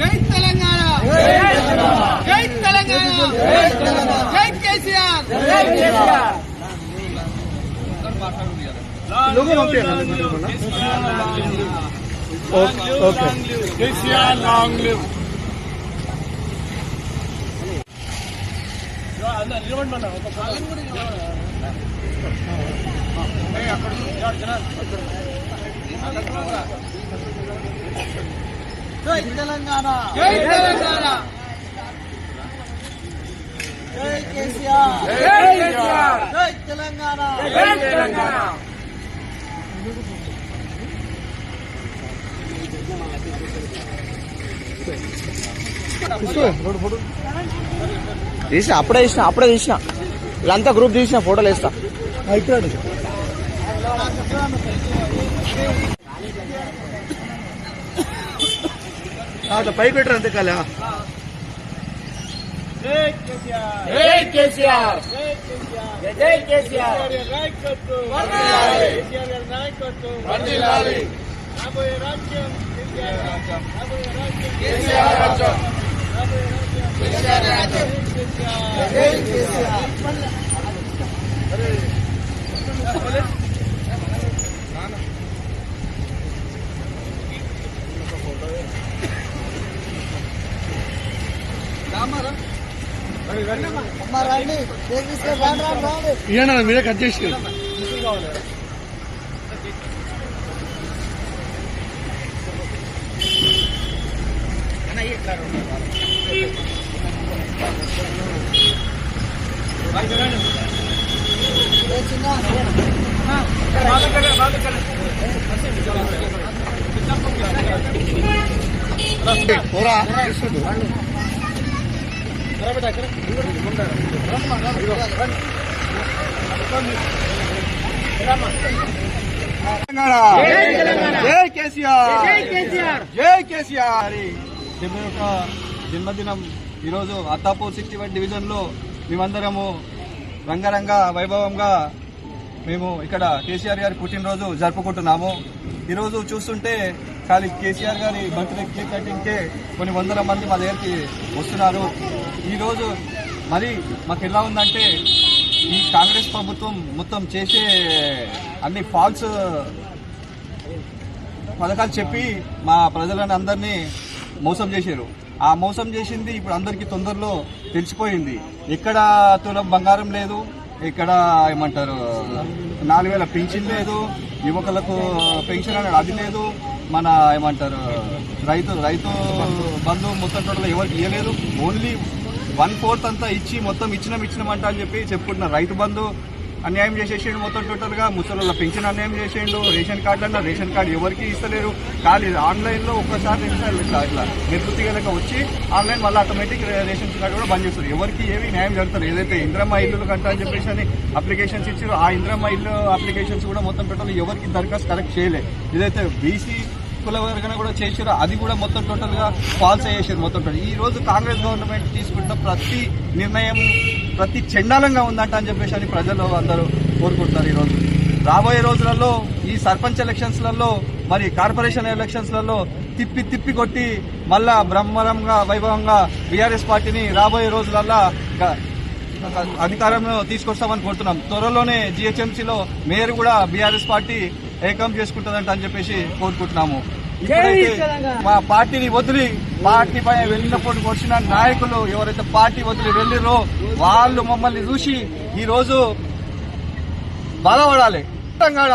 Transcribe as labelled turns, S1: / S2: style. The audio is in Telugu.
S1: జై తెలంగాణ! జై తెలంగాణ! జై కేసీఆర్!
S2: కేసీఆర్! Long live.
S1: జై తెలంగాణ. జై తెలంగాణ. జై కేసీఆర్. జై కేసీఆర్. జై తెలంగాణ. జై తెలంగాణ.
S3: తీసిన అప్పుడే తీసిన అప్పుడే తీసిన. వీళ్ళంతా గ్రూప్ తీసిన ఫోటోలు వేస్తా.
S2: పై పెట్టరు అంతే కాలే?
S1: జై కేసీఆర్. జై కేసీఆర్. వర్ధిల్లాలి కేసీఆర్. రాజ్యం. కేసీఆర్ రాజ్యం జై కేసీఆర్
S2: ఇయ్యండి మీరే కట్ చేసి పోరా జై కేసీఆర్ జై కేసీఆర్ డెబ్బై ఒక జన్మదినం ఈరోజు అత్తాపూర్ సిక్స్టీ వన్ డివిజన్లో మేమందరము రంగరంగ వైభవంగా మేము ఇక్కడ కేసీఆర్ గారి పుట్టినరోజు జరుపుకుంటున్నాము ఈరోజు చూస్తుంటే కానీ కేసీఆర్ గారి బర్త్డే కేక్ కటింగ్కే కొన్ని వందల మంది మా దగ్గరికి వస్తున్నారు. ఈరోజు మరి మాకు ఎలా ఉందంటే ఈ కాంగ్రెస్ ప్రభుత్వం మొత్తం చేసే అన్ని ఫాల్స్ పథకాలు చెప్పి మా ప్రజలను అందరినీ మోసం చేశారు. ఆ మోసం చేసింది ఇప్పుడు అందరికీ తొందరలో తెలిసిపోయింది. ఎక్కడ తులం బంగారం లేదు ఇక్కడ ఏమంటారు నాలుగు వేల పెన్షన్ లేదు యువకులకు పెన్షన్ అనేది అది లేదు. మన ఏమంటారు రైతు రైతు బంధు మొత్తం టోటల్ ఎవరికి ఇవ్వలేదు ఓన్లీ వన్ ఫోర్త్ అంతా ఇచ్చి మొత్తం ఇచ్చినాం ఇచ్చినామంట అని చెప్పి చెప్పుకుంటున్నారు రైతు బంధు. అన్యాయం చేసేసిండు మొత్తం టోటల్గా ముసలి పెన్షన్ అన్యాయం చేసిండు రేషన్ కార్డు అన్న రేషన్ కార్డు ఎవరికి ఇస్తలేరు. ఖాళీ ఆన్లైన్లో ఒక్కసారి ఇట్లా ఇట్లా నిర్వృత్తి కనుక వచ్చి ఆన్లైన్ మళ్ళీ ఆటోమేటిక్ రేషన్ కార్డు కూడా బంద్ చేస్తారు. ఎవరికి ఏవి న్యాయం జరుగుతారు ఏదైతే ఇంద్రమ్మ ఇల్లు కంట అని చెప్పేసి అని అప్లికేషన్స్ ఇచ్చారో ఆ ఇంద్రమ్మ ఇల్లు అప్లికేషన్స్ కూడా మొత్తం టోటల్ ఎవరికి దరఖాస్తు కలెక్ట్ చేయలేదు ఏదైతే బీసీ కుల వర్గన కూడా చేసారు అది కూడా మొత్తం టోటల్గా ఫాల్స్ అయ్యేసారు మొత్తం టోటల్ ఈ రోజు కాంగ్రెస్ గవర్నమెంట్ తీసుకుంటున్న ప్రతి నిర్ణయం ప్రతి చండాలంగా ఉందంట అని చెప్పేసి అని ప్రజలు అందరూ కోరుకుంటున్నారు ఈ రోజు రాబోయే రోజులలో ఈ సర్పంచ్ ఎలక్షన్స్లలో మరి కార్పొరేషన్ ఎలక్షన్స్లలో తిప్పి తిప్పి కొట్టి మళ్ళా బ్రహ్మరంగా వైభవంగా బీఆర్ఎస్ పార్టీని రాబోయే రోజులల్లా అధికారంలో తీసుకొస్తామని కోరుతున్నాం. త్వరలోనే జిహెచ్ఎంసీలో మేయర్ కూడా బీఆర్ఎస్ పార్టీ ఏకం చేసుకుంటుందంట అని చెప్పేసి కోరుకుంటున్నాము. మా పార్టీని వదిలి పార్టీ పైన వెళ్ళినప్పుడు వచ్చిన నాయకులు ఎవరైతే పార్టీ వదిలి వెళ్ళిరో వాళ్ళు మమ్మల్ని చూసి ఈ రోజు బాధపడాలి తెలంగాణ.